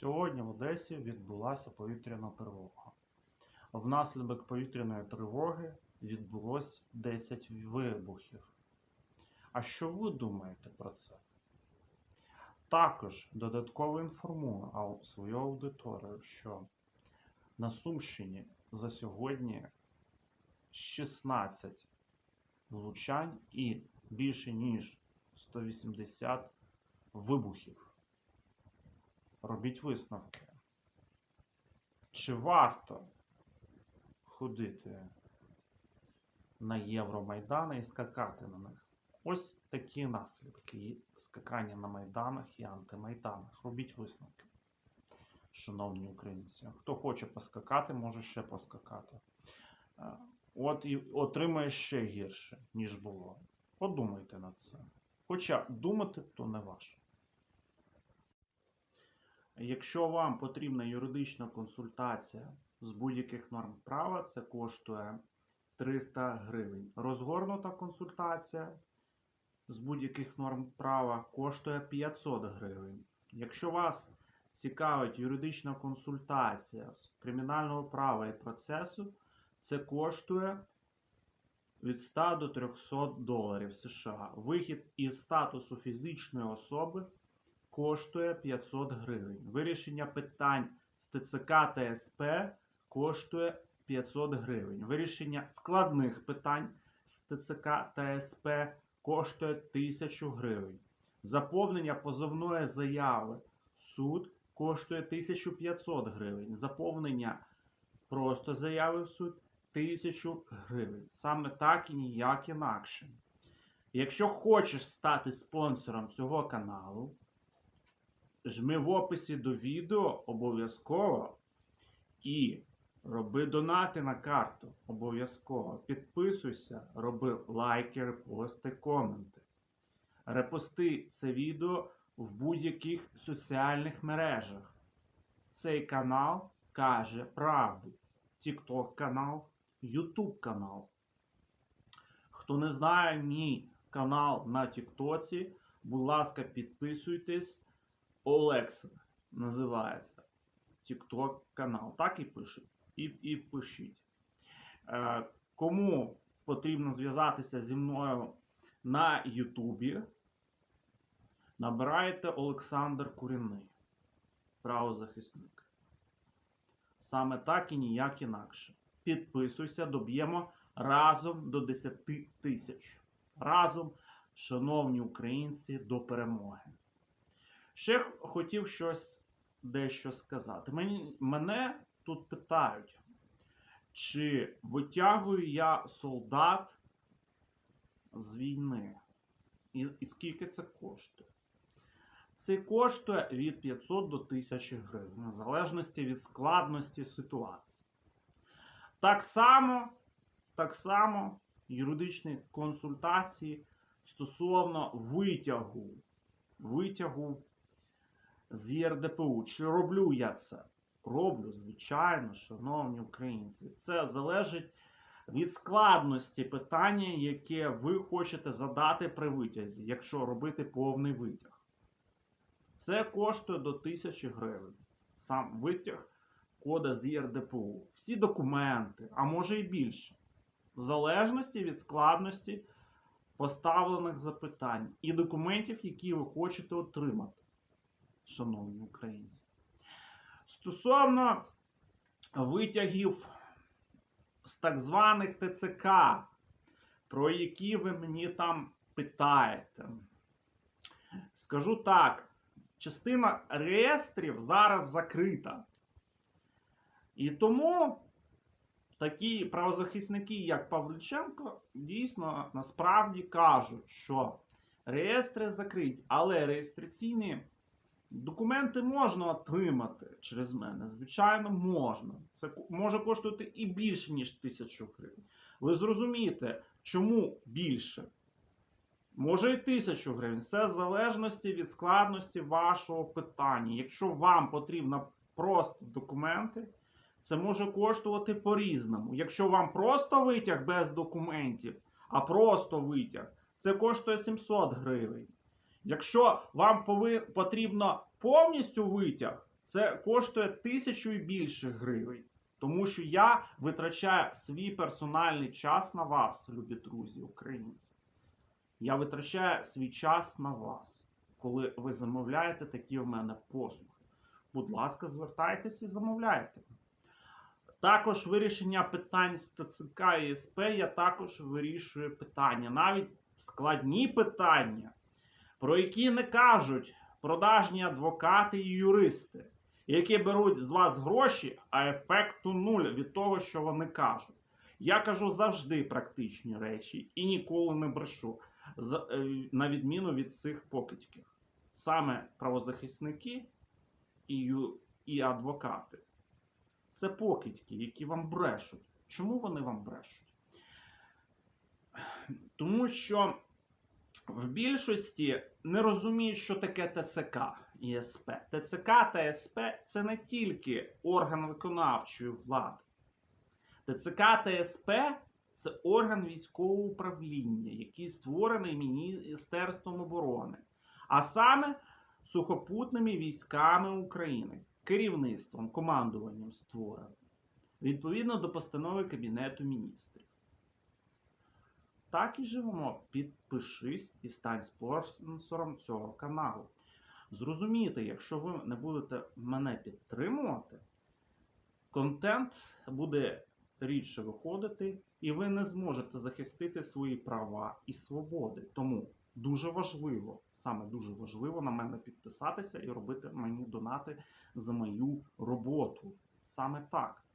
Сьогодні в Одесі відбулася повітряна тривога. Внаслідок повітряної тривоги відбулось 10 вибухів. А що ви думаєте про це? Також додатково інформую свою аудиторію, що на Сумщині за сьогодні 16 влучань і більше ніж 180 вибухів. Робіть висновки. Чи варто ходити на Євромайдани і скакати на них? Ось такі наслідки скакання на майданах і антимайданах. Робіть висновки. Шановні українці, хто хоче поскакати, може ще поскакати. Е, От і отримає ще гірше, ніж було. Подумайте над цим. Хоча думати то не ваше. Якщо вам потрібна юридична консультація з будь-яких норм права, це коштує 300 гривень. Розгорнута консультація з будь-яких норм права коштує 500 гривень. Якщо вас цікавить юридична консультація з кримінального права і процесу, це коштує від 100 до 300 доларів США. Вихід із статусу фізичної особи коштує 500 гривень. Вирішення питань з ТЦК та СП коштує 500 гривень. Вирішення складних питань з ТЦК та СП коштує 1000 гривень. Заповнення позовної заяви суд коштує 1500 гривень. Заповнення просто заяви в суд 1000 гривень. Саме так і ніяк інакше. Якщо хочеш стати спонсором цього каналу, жми в описі до відео обов'язково і роби донати на карту обов'язково. Підписуйся, роби лайки, репости, коменти. Репости це відео в будь-яких соціальних мережах. Цей канал каже правду. TikTok канал, YouTube канал. Хто не знає мій канал на Тіктоці, будь ласка, підписуйтесь. Олекса називається. TikTok канал. Так і пишуть. І, і пишіть. Е, кому потрібно зв'язатися зі мною на Ютубі, набирайте Олександр Курінний, правозахисник. Саме так і ніяк інакше. Підписуйся, доб'ємо разом до 10 тисяч. Разом, шановні українці, до перемоги. Ще хотів щось дещо сказати. Мені, мене тут питають, чи витягую я солдат з війни? І, і скільки це коштує? Це коштує від 500 до 1000 гривень, в залежності від складності ситуації. Так само, так само юридичні консультації стосовно витягу, витягу з ЄРДПУ. Чи роблю я це? Роблю, звичайно, шановні українці. Це залежить від складності питання, яке ви хочете задати при витязі, якщо робити повний витяг. Це коштує до 1000 гривень. Сам витяг кода з ЄРДПУ. Всі документи, а може і більше. В залежності від складності поставлених запитань і документів, які ви хочете отримати, шановні українці. Стосовно витягів з так званих ТЦК, про які ви мені там питаєте. Скажу так, частина реєстрів зараз закрита. І тому такі правозахисники, як Павлюченко, дійсно насправді кажуть, що реєстри закриті, але реєстраційні документи можна отримати через мене. Звичайно, можна. Це може коштувати і більше, ніж тисячу гривень. Ви зрозумієте, чому більше? Може і тисячу гривень. Це в залежності від складності вашого питання. Якщо вам потрібно просто документи, це може коштувати по-різному. Якщо вам просто витяг без документів, а просто витяг, це коштує 700 гривень. Якщо вам потрібно повністю витяг, Це коштує тисячу і більше гривень. Тому що я витрачаю свій персональний час на вас, любі друзі, українці. Я витрачаю свій час на вас, коли ви замовляєте такі в мене послуги. Будь ласка, звертайтеся і замовляйте. Також вирішення питань з ТЦК і СП я також вирішую питання. Навіть складні питання, про які не кажуть продажні адвокати і юристи, які беруть з вас гроші, а ефекту нуль від того, що вони кажуть. Я кажу завжди практичні речі і ніколи не брешу, е, на відміну від цих покидьків. Саме правозахисники і, і адвокати. Це покидьки, які вам брешуть. Чому вони вам брешуть? Тому що в більшості не розуміють, що таке ТЦК і СП. ТЦК та СП це не тільки орган виконавчої влади. ТЦК та СП це орган військового управління, який створений Міністерством оборони, а саме сухопутними військами України, керівництвом, командуванням створений, відповідно до постанови Кабінету міністрів. Так і живемо. Підпишись і стань спонсором цього каналу. Зрозумійте, якщо ви не будете мене підтримувати, контент буде рідше виходити, і ви не зможете захистити свої права і свободи. Тому дуже важливо, саме дуже важливо на мене підписатися і робити мені донати за мою роботу. Саме так.